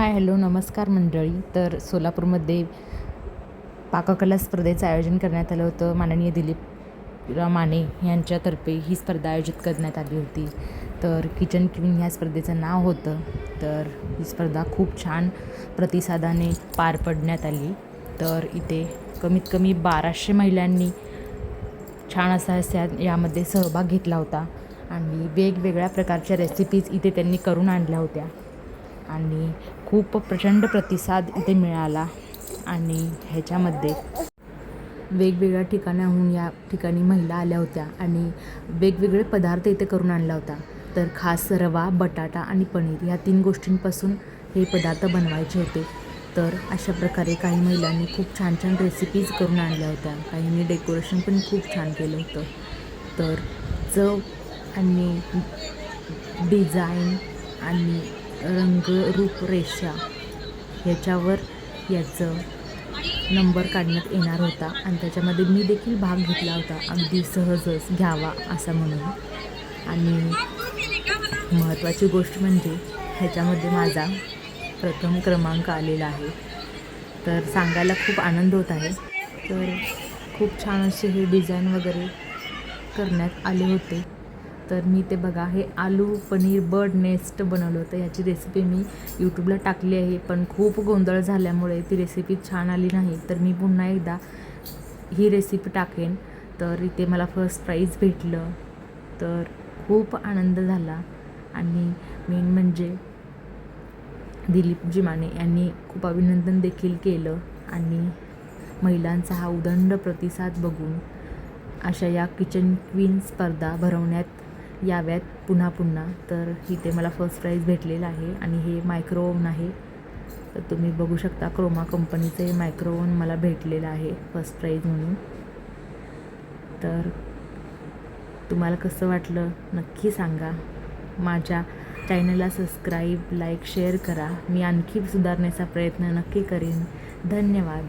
Hi hello नमस्कार मंडळी. तर सोलापूरमध्ये पाककला स्पर्धेचं आयोजन करण्यात आलं होतं. माननीय दिलीप माने यांच्यातर्फे ही स्पर्धा आयोजित करण्यात आली होती. तर किचन क्वीन ह्या स्पर्धेचं नाव होतं. तर ही स्पर्धा खूप छान प्रतिसादाने पार पडण्यात आली. तर इथे कमीत कमी बाराशे महिलांनी छान असा असा यामध्ये सहभाग घेतला होता. आणि वेगवेगळ्या प्रकारच्या रेसिपीज इथे त्यांनी करून आणल्या होत्या. आणि खूप प्रचंड प्रतिसाद इथे मिळाला आणि ह्याच्यामध्ये वेगवेगळ्या ठिकाणाहून या ठिकाणी महिला आल्या होत्या आणि वेगवेगळे पदार्थ इथे करून आणला होता. तर खास रवा बटाटा आणि पनीर या तीन गोष्टींपासून हे पदार्थ बनवायचे होते. तर अशा प्रकारे काही महिलांनी खूप छान छान रेसिपीज करून आणल्या होत्या. काहींनी डेकोरेशन पण खूप छान केलं होतं. तर चव आणि डिझाईन आणि रंग रूपरेषा ह्याच्यावर याचं नंबर काढण्यात येणार होता. आणि त्याच्यामध्ये मी देखील भाग घेतला होता. अगदी सहजच घ्यावा असा म्हणून. आणि महत्त्वाची गोष्ट म्हणजे ह्याच्यामध्ये माझा प्रथम क्रमांक आलेला आहे. तर सांगायला खूप आनंद होत आहे. तर खूप छान असे हे डिझाईन वगैरे करण्यात आले होते. तर मी ते बघा हे आलू पनीर बर्ड नेस्ट बनवलं होतं. ह्याची रेसिपी मी यूट्यूबला टाकली आहे पण खूप गोंधळ झाल्यामुळे ती रेसिपी छान आली नाही. तर मी पुन्हा एकदा ही रेसिपी टाकेन. तर इथे मला फर्स्ट प्राईज भेटलं. तर खूप आनंद झाला. आणि मेन म्हणजे दिलीपजी माने यांनी खूप अभिनंदन देखील केलं. आणि महिलांचा हा उदंड प्रतिसाद बघून अशा या किचन क्वीन स्पर्धा भरवण्यात याव्यात पुन्हा पुन्हा. तर इथे मला फर्स्ट प्राईज भेटलेलं आहे आणि हे मायक्रो ओव्हन आहे. तर तुम्ही बघू शकता क्रोमा कंपनीचं हे मायक्रो ओव्हन मला भेटलेलं आहे फर्स्ट प्राईज म्हणून. तर तुम्हाला कसं वाटलं नक्की सांगा. माझ्या चॅनलला सबस्क्राईब लाईक शेअर करा. मी आणखी सुधारण्याचा प्रयत्न नक्की करेन. धन्यवाद.